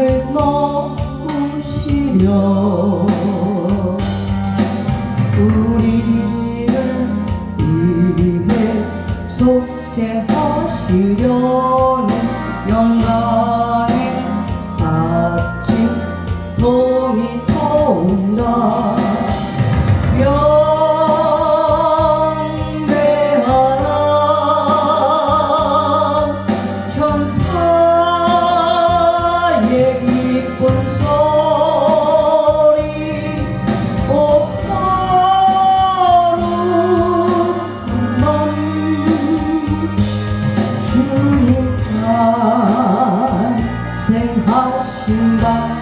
길을 넘으시며 우리를 이름에 속죄하시려 最好心吧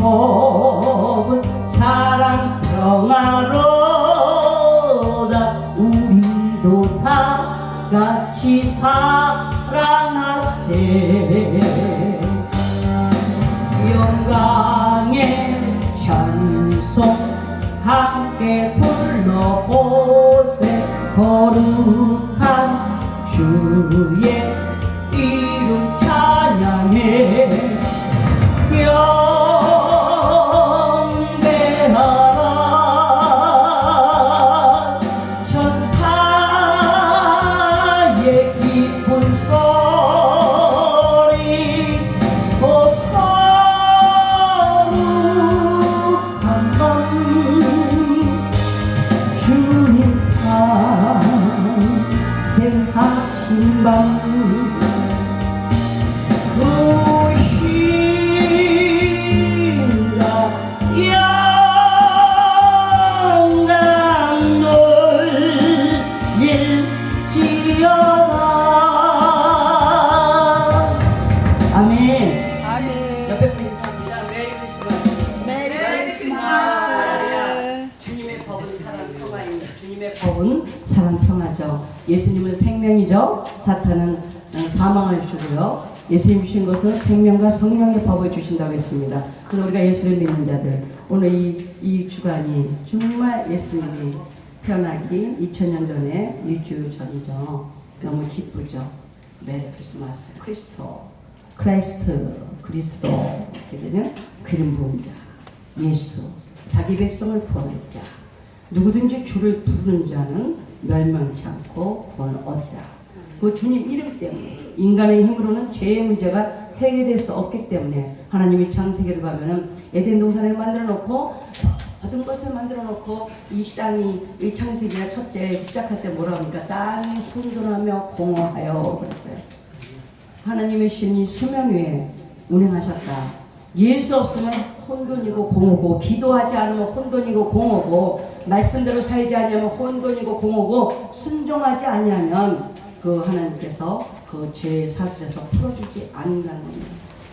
더 하죠. 예수님은 생명이죠. 사탄은 어, 사망을 주고요. 예수님 주신 것은 생명과 성령의 법을 주신다고 했습니다. 그래서 우리가 예수를 믿는 자들 오늘 이, 이 주간이 정말 예수님이 태어나기 2000년 전에 6주 전이죠. 너무 기쁘죠. 메리 크리스마스 크리스토 크라이스트 그리스도 이렇게 되는 그림 부음자 예수 자기 백성을 구하는 자 누구든지 주를 부르는 자는 멸망치 않고 구원을 얻으라 그 주님 이름 때문에 인간의 힘으로는 죄의 문제가 해결될 수 없기 때문에 하나님이 창세기로 가면은 에덴 동산을 만들어 놓고 모든 것을 만들어 놓고 이 땅이 이 창세기가 첫째 시작할 때 뭐라 합니까? 땅이 혼돈하며 공허하여 그랬어요. 하나님의 신이 수면 위에 운행하셨다. 예수 없으면 혼돈이고 공허고 기도하지 않으면 혼돈이고 공허고 말씀대로 살지 않으면 혼돈이고 공허고 순종하지 아니하면 그 하나님께서 그 죄의 사슬에서 풀어주지 않는다는 겁니다.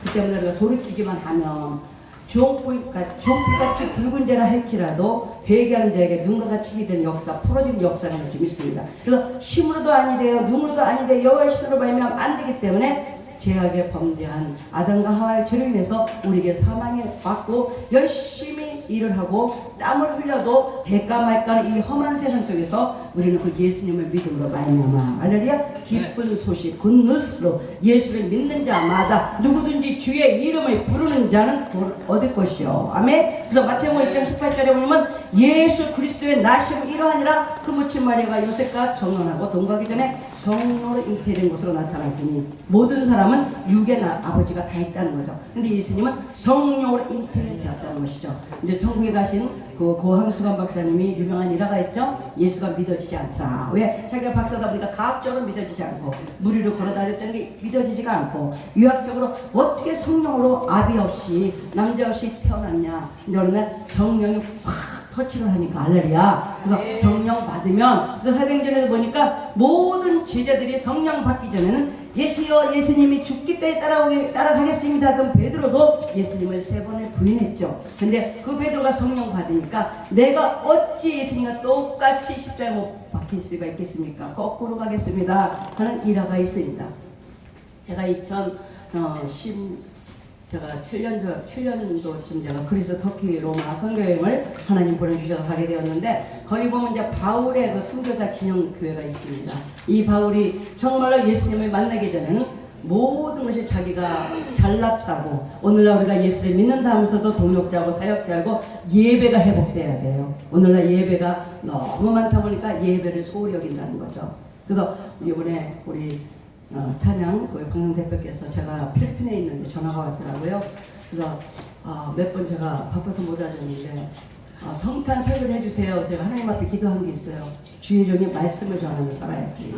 그 때문에 우리가 돌이키기만 하면 주홍불같이 붉은 죄라 할지라도 회개하는 자에게 눈과 같이 된 역사, 풀어지는 역사가 좀 있습니다. 그래서 힘으로도 아니 돼요, 눈으로도 아니 돼요, 여호와의 신으로 말미암아 안 되기 때문에 죄악에 범죄한 아담과 하와의 죄로 인해서 우리에게 사망이 왔고 열심히 일을 하고 땀을 흘려도 대가 말까는 이 험한 세상 속에서 우리는 그 예수님을 믿음으로 말미암아. 할렐루야. 기쁜 소식 굿뉴스로 예수를 믿는 자마다 누구든지 주의 이름을 부르는 자는 구원 얻을 것이요. 아멘. 그래서 마태복음 1장 18절에 보면 예수 그리스도의 나시로 이러하니라. 그 묻힌 마리아가 요셉과 정혼하고 동거하기 전에 성령으로 잉태된 것으로 나타났으니 모든 사람은 육의 나, 아버지가 다 있다는 거죠. 근데 예수님은 성령으로 잉태되었다는 것이죠. 이제 천국에 가신 그 고함수관 박사님이 유명한 일화가 있죠? 예수가 믿어지지 않더라. 왜? 자기가 박사다 보니까 과학적으로 믿어지지 않고 무리로 걸어다녔다는 게 믿어지지가 않고 유학적으로 어떻게 성령으로 아비 없이 남자 없이 태어났냐? 근데 어느 날 성령이 확 터치를 하니까 알레리야. 그래서 성령 받으면 그래서 사도행전에서 보니까 모든 제자들이 성령 받기 전에는 예수여 예수님이 죽기까지 따라오게 따라가겠습니다. 그럼 베드로도 예수님을 세 번을 부인했죠. 근데 그 베드로가 성령 받으니까 내가 어찌 예수님과 똑같이 십자가에 못 박힐 수가 있겠습니까? 거꾸로 가겠습니다. 하는 일화가 있습니다. 제가 2010 제가 7년 전 7년도쯤 제가 그리스 터키 로마 선교여행을 하나님 보내주셔서 가게 되었는데 거기 보면 이제 바울의 그 순교자 기념 교회가 있습니다. 이 바울이 정말로 예수님을 만나기 전에는 모든 것이 자기가 잘났다고 오늘날 우리가 예수를 믿는다 하면서도 동력자고 사역자고 예배가 회복돼야 돼요. 오늘날 예배가 너무 많다 보니까 예배를 소홀히 여긴다는 거죠. 그래서 이번에 우리 어, 찬양 그 방송 대표께서 제가 필리핀에 있는데 전화가 왔더라고요. 그래서 어, 몇번 제가 바빠서 못 와줬는데 어, 성탄 설교를 해주세요. 제가 하나님 앞에 기도한 게 있어요. 주의 종이 말씀을 전하며 살아야지.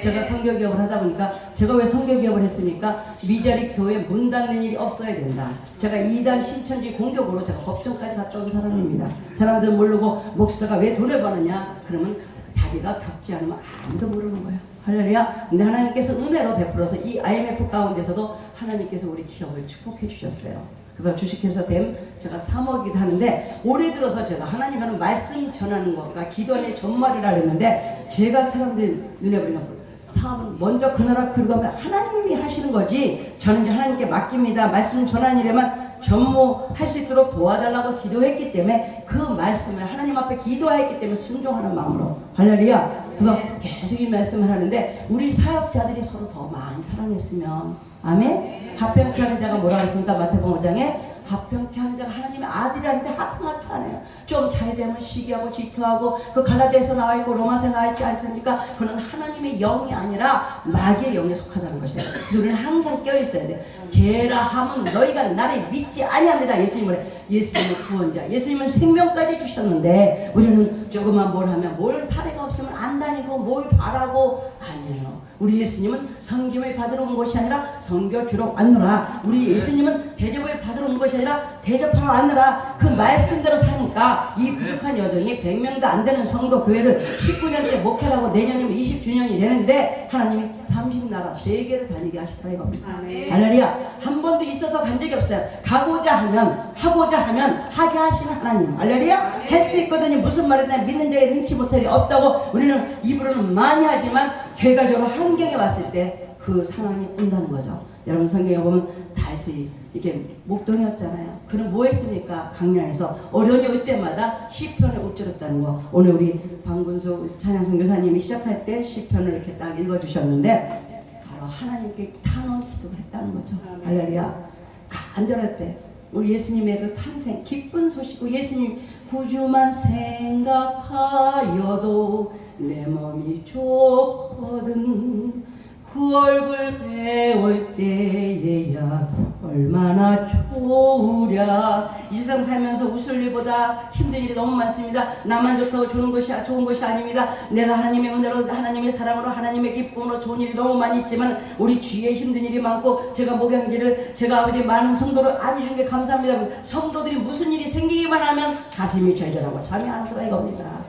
제가 선교 기업을 하다 보니까 제가 왜 선교 기업을 했습니까? 미자리 교회 문 닫는 일이 없어야 된다. 제가 이단 신천지 공격으로 제가 법정까지 갔다 온 사람입니다. 사람들 모르고 목사가 왜 돈을 버느냐? 그러면 자기가 겪지 않으면 아무도 모르는 거예요. 할렐루야. 근데 하나님께서 은혜로 베풀어서 이 IMF 가운데서도 하나님께서 우리 기업을 축복해 주셨어요. 그다음 주식회사 됨 제가 3억이기도 하는데 올해 들어서 제가 하나님 하는 말씀 전하는 것과 기도의 전말이라 그랬는데 제가 사람들 눈에 보니까 사업은 먼저 그 나라 그리고 하면 하나님이 하시는 거지 저는 이제 하나님께 맡깁니다. 말씀 전하는 일에만 전무할 수 있도록 도와달라고 기도했기 때문에 그 말씀을 하나님 앞에 기도했기 때문에 순종하는 마음으로. 할렐루야. 그래서 계속 이 말씀을 하는데 우리 사역자들이 서로 더 많이 사랑했으면. 아멘. 합병케 하는 자가 뭐라고 했습니까? 마태복음 5장에 합병케 하는 하나님의 아들이라는데 합병하게 하네요. 좀 잘 되면 시기하고 질투하고 그 갈라디아에서 나와 있고 로마서에 나와 있지 않습니까? 그는 하나님의 영이 아니라 마귀의 영에 속하다는 것이에요. 그래서 우리는 항상 껴 있어야 돼 죄라 함은 너희가 나를 믿지 아니합니다. 예수님을. 예수님은 구원자 예수님은 생명까지 주셨는데 우리는 조금만 뭘 하면 뭘 사례가 없으면 안 다니고 뭘 바라고 아니에요 우리 예수님은 성김을 받으러 온 것이 아니라 성교 주러 왔노라. 우리 예수님은 대접을 받으러 온 것이 아니라 대접하러 왔노라 그 말씀대로 사니까 이 부족한 여정이 100명도 안 되는 성도 교회를 19년째 목회하고 내년이면 20주년이 되는데 하나님이 30나라 세계를 다니게 하시더라 이겁니다. 할렐루야. 한 번도 있어서 간 적이 없어요. 가고자 하면 하고자 하면 하게 하시는 하나님. 할렐루야. 할 수 있거든요. 무슨 말이든 믿는 자의 능치 못할이 없다고 우리는 입으로는 많이 하지만 결과적으로 환경에 왔을 때 그 상황이 온다는 거죠 여러분 성경에 보면 다윗이 이게 목동이었잖아요. 그는 뭐 했습니까? 강량에서 어려움이 올 때마다 시편을 읊조렸다는 거. 오늘 우리 방군수 찬양 선교사님이 시작할 때 시편을 이렇게 딱 읽어주셨는데 바로 하나님께 탄원 기도를 했다는 거죠. 할렐루야. 간절할 때 우리 예수님의 그 탄생 기쁜 소식고 예수님 구주만 생각하여도 내 몸이 좋거든 그 얼굴 배울 때에야 얼마나 좋으랴. 이 세상 살면서 웃을 일보다 힘든 일이 너무 많습니다. 나만 좋다고 좋은 것이 좋은 것이 아닙니다. 내가 하나님의 은혜로 하나님의 사랑으로 하나님의 기쁨으로 좋은 일이 너무 많이 있지만 우리 주위에 힘든 일이 많고 제가 목양지를 제가 아버지 많은 성도를 안해준 게 감사합니다. 성도들이 무슨 일이 생기기만 하면 가슴이 절절하고 잠이 안 들어 이겁니다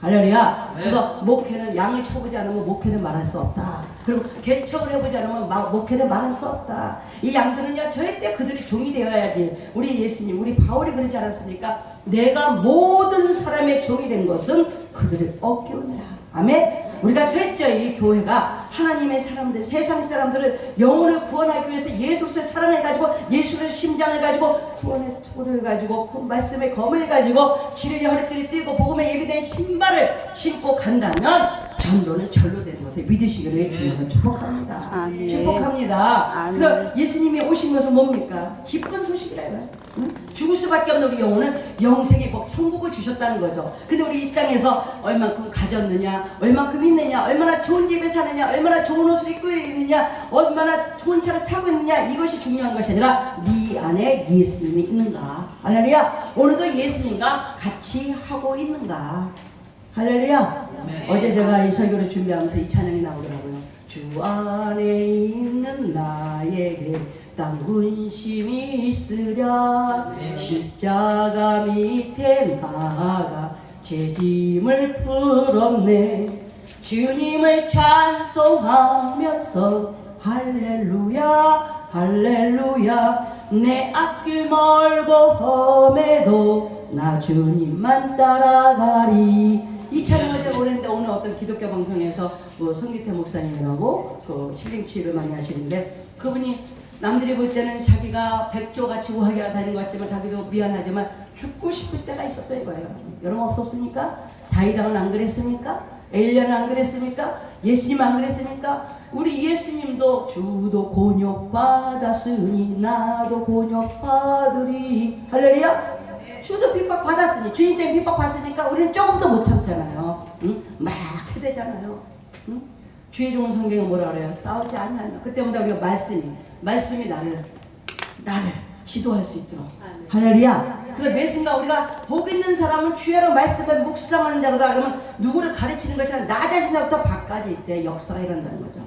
할렐루야. 그래서 목회는 양을 쳐보지 않으면 목회는 말할 수 없다. 그리고 개척을 해보지 않으면 마- 목회는 말할 수 없다. 이 양들은요 절대 그들이 종이 되어야지. 우리 예수님, 우리 바울이 그러지 않았습니까? 내가 모든 사람의 종이 된 것은 그들의 어깨운이라. 아멘. 우리가 철저히 이 교회가 하나님의 사람들, 세상 사람들을 영혼을 구원하기 위해서 예수를 사랑해가지고 예수를 심장을 가지고 구원의 투를 가지고 그 말씀의 검을 가지고 진리의 허리띠를 띠고 복음에 예비된 신발을 신고 간다면 전도는 절로 되는 것을 믿으시기를 주님을 축복합니다. 아멘. 축복합니다. 아멘. 그래서 예수님이 오신 것은 뭡니까? 기쁜 소식이라 이거예요. 응? 죽을 수밖에 없는 우리 영혼은 영생의 복, 천국을 주셨다는 거죠. 근데 우리 이 땅에서 얼만큼 가졌느냐, 얼만큼 있느냐, 얼마나 좋은 집에 사느냐, 얼마나 좋은 옷을 입고 있느냐, 얼마나 좋은 차를 타고 있느냐, 이것이 중요한 것이 아니라 네 안에 예수님이 있는가. 할렐루야. 오늘도 예수님과 같이 하고 있는가. 할렐루야. 어제 제가 이 설교를 준비하면서 이 찬양이 나오더라고요. 주 안에 있는 나에게 땅 군심이 있으랴. 십자가 밑에 나아가 제 짐을 풀었네. 주님을 찬송하면서 할렐루야 할렐루야. 내 앞길 멀고 험해도 나 주님만 따라가리 이 찬양을 제가 오랬는데 오늘 어떤 기독교 방송에서 뭐 성기태 목사님이라고 그 힐링 치유를 많이 하시는데 그분이 남들이 볼 때는 자기가 백조같이 우하게 다닌 것 같지만 자기도 미안하지만 죽고 싶을 때가 있었던 거예요. 여러분 없었습니까? 다이당은 안 그랬습니까? 엘리야는 안 그랬습니까? 예수님 안 그랬습니까? 우리 예수님도 주도 곤욕 받았으니 나도 곤욕 받으리 할렐루야 주도 받았으니 주님 때문에 핍박 받으니까 우리는 조금도 못 참잖아요. 응? 막 해대잖아요. 응? 주의 좋은 성경은 뭐라 그래요? 싸우지 않냐면 그때마다 우리가 말씀이 말씀이 나를 나를 지도할 수 있도록. 할렐루야. 그래서 매 순간 우리가 복 있는 사람은 주야로 말씀을 묵상하는 자로다. 그러면 누구를 가르치는 것이 아니라 나 자신부터 밖까지 있대 역사가 일어난다는 거죠.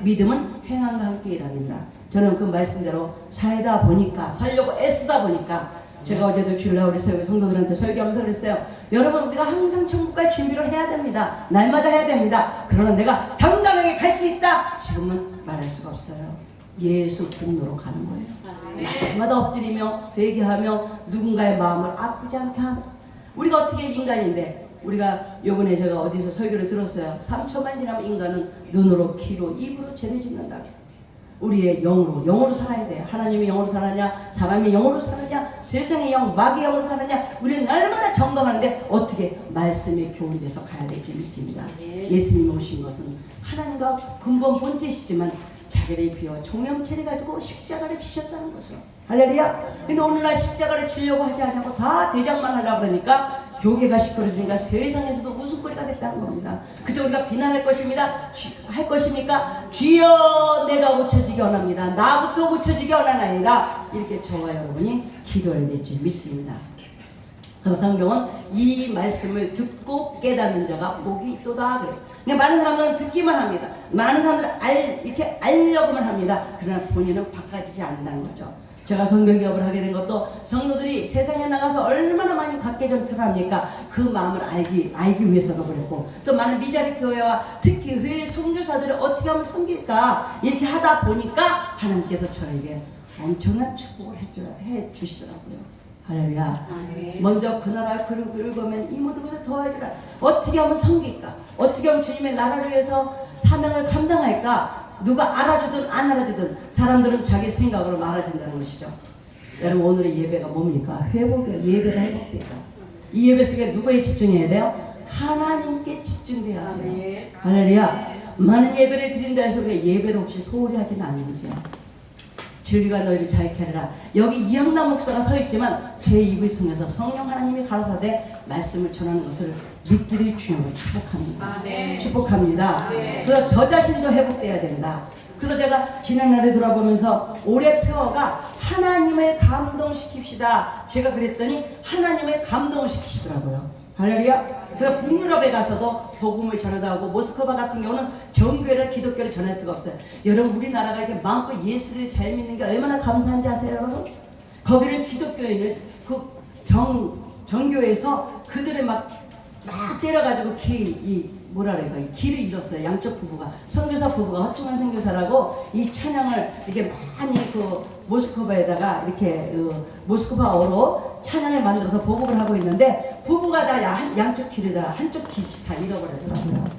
믿음은 행함과 함께 일합니다. 저는 그 말씀대로 살다 보니까 살려고 애쓰다 보니까 제가 어제도 주일날 우리 서- 성도들한테 설교하면서 그랬어요. 여러분 우리가 항상 천국 갈 준비를 해야 됩니다. 날마다 해야 됩니다. 그러나 내가 당당하게 갈 수 있다. 지금은 말할 수가 없어요. 예수 통로로 가는 거예요. 날마다 엎드리며 회개하며 누군가의 마음을 아프지 않게 하는 우리가 어떻게 인간인데? 우리가 요번에 제가 어디서 설교를 들었어요. 3초만 지나면 인간은 눈으로 귀로 입으로 죄를 짓는다 우리의 영으로 영으로 살아야 돼. 하나님의 영으로 살았냐? 사람의 영으로 살았냐? 세상의 영 마귀의 영으로 살았냐? 우리는 날마다 점검하는데 어떻게 말씀의 교훈돼서 가야 될지 믿습니다. 예수님 오신 것은 하나님과 근본 본체시지만 자기를 비워 종염체를 가지고 십자가를 지셨다는 거죠. 할렐루야. 근데 오늘날 십자가를 지려고 하지 않냐고 다 대장만 하려고 그러니까 교계가 시끄러지니까 세상에서도 웃음거리가 됐다는 겁니다. 그때 우리가 비난할 것입니다. 주- 할 것입니까? 주여 내가 고쳐지기 원합니다. 나부터 고쳐지기 원하나이다. 이렇게 저와 여러분이 기도해야 될지 믿습니다. 그래서 성경은 이 말씀을 듣고 깨닫는 자가 복이 있도다 그래요. 그러니까 많은 사람들은 듣기만 합니다. 많은 사람들은 알, 이렇게 알려고만 합니다. 그러나 본인은 바꿔지지 않는다는 거죠. 제가 성경 기업을 하게 된 것도 성도들이 세상에 나가서 얼마나 많이 각계전철을 합니까? 그 마음을 알기 알기 위해서도 그랬고 또 많은 미자리 교회와 특히 회의 선교사들을 어떻게 하면 섬길까 이렇게 하다 보니까 하나님께서 저에게 엄청난 축복을 해주, 해 주시더라고요. 할렐루야. 먼저 그 나라 그를 읽으면 이 모든 것을 더해주라. 어떻게 하면 섬길까? 어떻게 하면 주님의 나라를 위해서 사명을 감당할까? 누가 알아주든 안 알아주든 사람들은 자기 생각으로 말아준다는 것이죠. 여러분 오늘의 예배가 뭡니까? 회복이에요. 예배가 회복돼요. 이 예배 속에 누구에 집중해야 돼요? 하나님께 집중돼야 돼요. 할렐루야. 많은 예배를 드린다 해서 우리가 예배를 혹시 소홀히 하지는 않는지요. 진리가 너희를 자유케 하리라. 여기 이항남 목사가 서 있지만 제 입을 통해서 성령 하나님이 가라사대 말씀을 전하는 것을 믿기를 주님으로 축복합니다. 아멘. 축복합니다. 네. 그래서 저 자신도 회복돼야 된다. 그래서 제가 지난날에 돌아보면서 올해 표어가 하나님을 감동시킵시다. 제가 그랬더니 하나님을 감동을 시키시더라고요. 할렐루야. 그래서 북유럽에 가서도 복음을 전하다 하고 모스크바 같은 경우는 정교회를 기독교를 전할 수가 없어요. 여러분 우리나라가 이렇게 마음껏 예수를 잘 믿는 게 얼마나 감사한지 아세요, 여러분? 거기를 기독교인은 그 정 정교회에서 그들을 막 막 때려가지고 길, 이, 뭐라 그럴까, 이 길을 잃었어요. 양쪽 부부가. 선교사 부부가 허충한 선교사라고 이 찬양을 이렇게 많이 그 모스크바에다가 이렇게 어, 모스크바어로 찬양을 만들어서 보급을 하고 있는데 부부가 다 야- 양쪽 길을 다 한쪽 길씩 다 잃어버렸더라고요.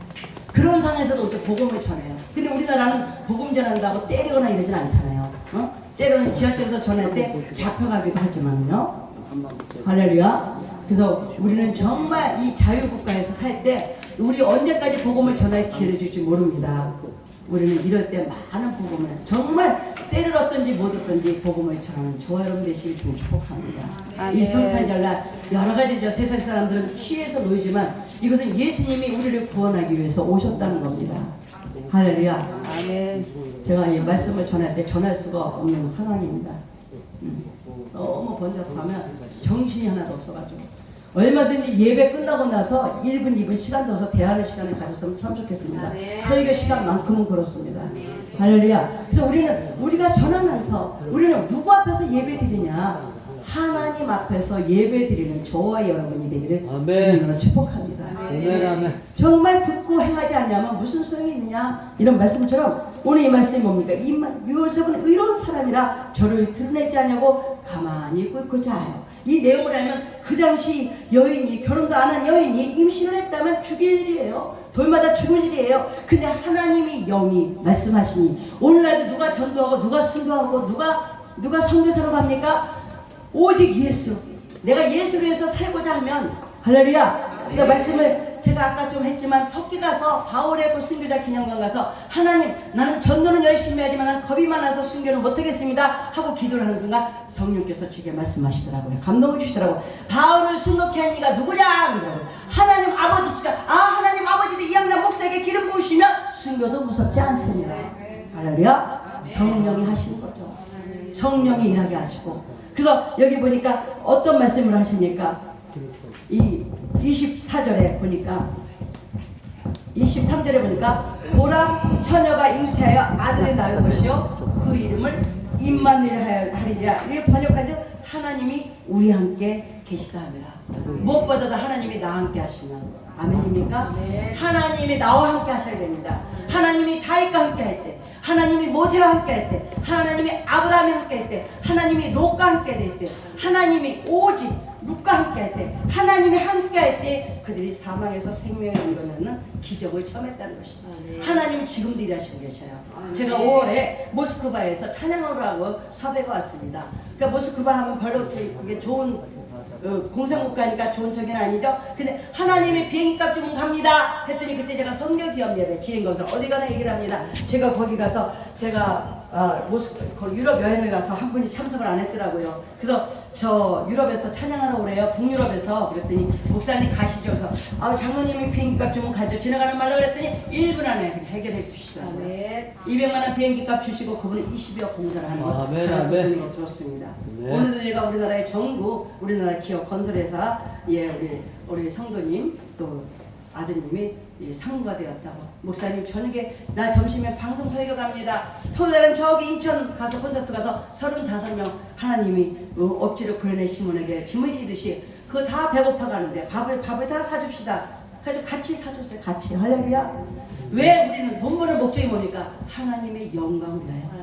그런 상황에서도 어떻게 복음을 전해요. 근데 우리나라는 복음 전한다고 때리거나 이러진 않잖아요. 어? 때로는 지하철에서 전할 때 잡혀가기도 하지만요. 할렐루야. 그래서 우리는 정말 이 자유국가에서 살 때 우리 언제까지 복음을 전할 기회를 줄지 모릅니다. 우리는 이럴 때 많은 복음을 정말 때를 얻든지 못 얻든지 복음을 전하는 저와 여러분 되시길 주님 축복합니다. 아멘. 이 성탄절날 여러 가지 저 세상 사람들은 취해서 놀지만 이것은 예수님이 우리를 구원하기 위해서 오셨다는 겁니다. 할렐루야. 아멘. 제가 이 말씀을 전할 때 전할 수가 없는 상황입니다. 음. 너무 번잡하면 정신이 하나도 없어가지고 얼마든지 예배 끝나고 나서 1분, 2분 시간 써서 대화하는 시간을 가졌으면 참 좋겠습니다. 설교 시간만큼은 그렇습니다. 할렐루야. 그래서 우리는 우리가 전하면서 우리는 누구 앞에서 예배 드리냐? 하나님 앞에서 예배 드리는 저와 여러분이 되기를. 주님으로 축복합니다. 아멘 아멘 정말 듣고 행하지 않냐면 무슨 소용이 있느냐 이런 말씀처럼 오늘 이 말씀이 뭡니까 이 마- 요셉은 의로운 사람이라 저를 드러내지 않냐고 가만히 꿇고 자요 이 내용을 알면 그 당시 여인이 결혼도 안 한 여인이 임신을 했다면 죽일 일이에요 돌마다 죽을 일이에요 근데 하나님이 영이 말씀하시니 오늘날도 누가 전도하고 누가 순도하고 누가 누가 성교사로 갑니까 오직 예수. 내가 예수를 위해서 살고자 하면 할렐루야. 그래서 말씀을 제가 아까 좀 했지만 터키 가서 바울의 그 순교자 기념관 가서 하나님 나는 전도는 열심히 하지만 나는 겁이 많아서 순교는 못하겠습니다 하고 기도를 하는 순간 성령께서 제게 말씀하시더라고요. 감동을 주시더라고요. 바울을 순교케 한 이가 누구냐. 하나님 아버지시가 아 하나님 아버지도 이양남 목사에게 기름 부으시면 순교도 무섭지 않습니다. 할렐루야. 성령이 하시는 거죠. 성령이 일하게 하시고. 그래서 여기 보니까 어떤 말씀을 하시니까? 이 24절에 보니까 23절에 보니까 보라 처녀가 잉태하여 아들을 낳을 것이요 그 이름을 임마누엘 하리라. 이렇게 번역하죠? 하나님이 우리 함께 계시다 합니다. 무엇보다도 하나님이 나와 함께 하시면 아멘입니까? 하나님이 나와 함께 하셔야 됩니다. 하나님이 다윗과 함께 할때 하나님이 모세와 함께 할 때, 하나님이 아브라함이 함께 할 때, 하나님이 롯과 함께 될 때, 하나님이 오직 룩과 함께 할 때, 하나님이 함께 할 때 그들이 사망에서 생명을 얻으려는 기적을 처음 했다는 것입니다. 하나님은 지금도 일하시고 계셔요. 제가 5월에 모스크바에서 찬양을 하고 섭외가 왔습니다. 그러니까 모스크바 하면 별로 그게 좋은 어, 공산국가니까 좋은 척은 아니죠. 근데 하나님의 비행기값 주면 갑니다. 했더니 그때 제가 성교 기업 예배 지행건설 어디 가나 얘기를 합니다. 제가 거기 가서 제가 아, 모스 그 유럽 여행을 가서 한 분이 참석을 안 했더라고요. 그래서 저 유럽에서 찬양하러 오래요. 북유럽에서 그랬더니 목사님 가시죠. 그래서 아 장로님이 비행기 값 주면 가죠. 지나가는 말로 그랬더니 1분 안에 해결해 주시더라고요. 200만 원 비행기 값 주시고 그분은 20여 공사를 하는 거 아멘, 제가 아멘. 그분으로 들었습니다. 네. 오늘도 제가 우리나라의 정부, 우리나라 기업 건설회사, 예, 우리, 우리 성도님, 또 아드님이 이 상무가 되었다고. 목사님, 저녁에, 나 점심에 방송 설교 갑니다. 토요일은 저기 인천 가서 콘서트 가서 35명 하나님이 어, 억지로 구해내 시몬에게 짐을 지듯이 그거 다 배고파 가는데 밥을, 밥을 다 사줍시다. 그래서 같이 사주세요. 같이. 할렐루야. 왜 우리는 돈 버는 목적이 뭡니까? 하나님의 영광을 위하여.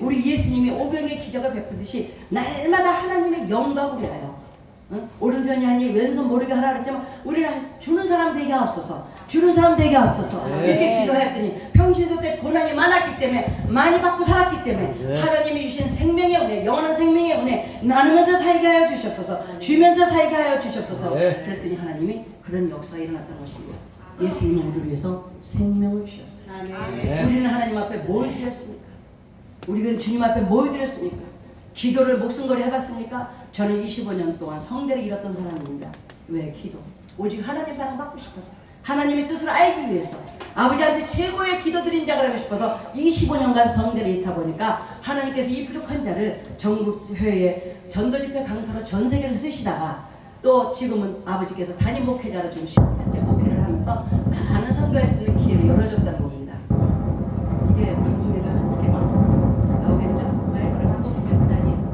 우리 예수님이 오병의 기적을 베푸듯이 날마다 하나님의 영광을 위하여 어? 오른손이 아니 왼손 모르게 하라 그랬지만 우리는 할- 주는 사람 되게 없어서 주는 사람 되게 없어서 이렇게 기도했더니 평신도 때 고난이 많았기 때문에 많이 받고 살았기 때문에 하나님이 주신 생명의 은혜 영원한 생명의 은혜 나누면서 살게 하여 주시옵소서 주면서 살게 하여 주시옵소서 네. 그랬더니 하나님이 그런 역사가 일어났던 것입니다 예수님은 우리를 위해서 생명을 주셨어요 네. 우리는 하나님 앞에 뭘 드렸습니까? 우리는 주님 앞에 뭘 드렸습니까? 기도를 목숨 걸이 해봤습니까? 저는 25년 동안 성대를 잃었던 사람입니다. 왜 기도? 오직 하나님 사랑 받고 싶어서 하나님의 뜻을 알기 위해서 아버지한테 최고의 기도 드린 자가 되고 싶어서 25년간 성대를 잃다 보니까 하나님께서 이 부족한 자를 전국회의 전도집회 강사로 전 세계를 쓰시다가 또 지금은 아버지께서 단임 목회자로 지금 10년째 목회를 하면서 많은 선교할 수 있는 기회를 열어줬다는 겁니다. 이게 방송에도 이렇게 막 나오겠죠? 마이크를 갖고 오세요, 목사님.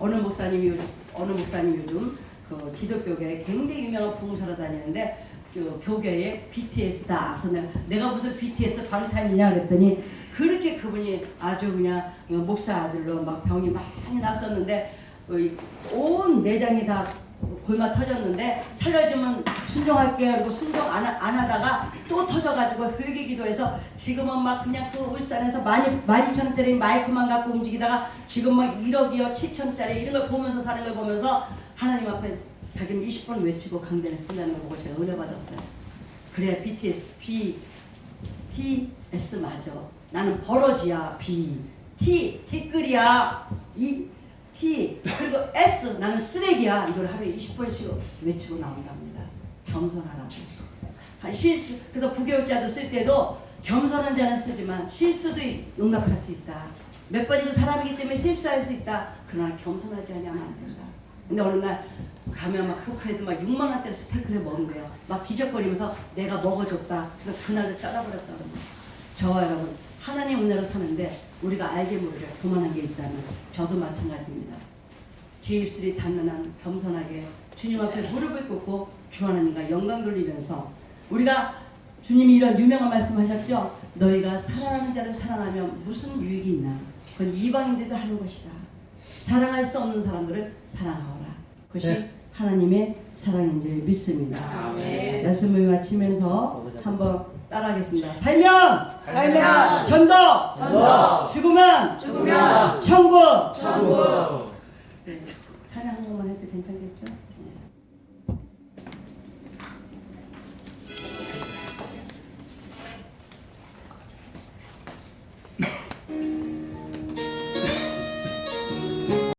어느 목사님이 어느 목사님이 요즘 그 기독교계에 굉장히 유명한 부흥사로 다니는데 그 교계에 BTS다. 그래서 내가, 내가 무슨 BTS 방탄이냐 그랬더니 그렇게 그분이 아주 그냥 목사 아들로 막 병이 많이 났었는데 어, 이온 내장이 다 골마 터졌는데 살려주면 순종할게요 그리고 순종 안, 하- 안 하다가 또 터져가지고 회개 기도해서 지금은 막 그냥 그 울산에서 많이 많이 천짜리 마이크만 갖고 움직이다가 지금 막 1억이요 7천짜리 이런 걸 보면서 사는 걸 보면서 하나님 앞에 자기는 20번 외치고 강단에 쓴다는 걸 보고 제가 은혜 받았어요. 그래야 BTS B TS 맞아. 나는 버러지야 B T 티끌이야 이 T 그리고 S 나는 쓰레기야 이걸 하루에 20번씩 외치고 나온답니다. 겸손하라고. 한 실수 그래서 부교육자도 쓸 때도 겸손한 자는 쓰지만 실수도 용납할 수 있다. 몇 번이고 사람이기 때문에 실수할 수 있다. 그러나 겸손하지 않으면 안 된다. 근데 어느 날 가면 막 푸크에서 막 6만 원짜리 스테이크를 먹는데요. 막 기적거리면서 내가 먹어줬다. 그래서 그날도 잘라버렸다는 거예요. 저와 여러분 하나님 은혜로 사는데 우리가 알게 모르게 교만한 게 있다면 저도 마찬가지입니다. 제 입술이 단단한 겸손하게 주님 앞에 무릎을 꿇고 주 하나님과 영광 돌리면서 우리가 주님이 이런 유명한 말씀하셨죠. 너희가 사랑하는 자를 사랑하면 무슨 유익이 있나? 그건 이방인들도 하는 것이다. 사랑할 수 없는 사람들을 사랑하라. 그것이 네. 하나님의 사랑인 줄 믿습니다. 아멘. 말씀을 마치면서 한번 따라하겠습니다. 살면 살면 전도, 전도, 죽으면 죽으면 천국. 천국. 네, 찬양 한 번만 해도 괜찮겠죠? 네.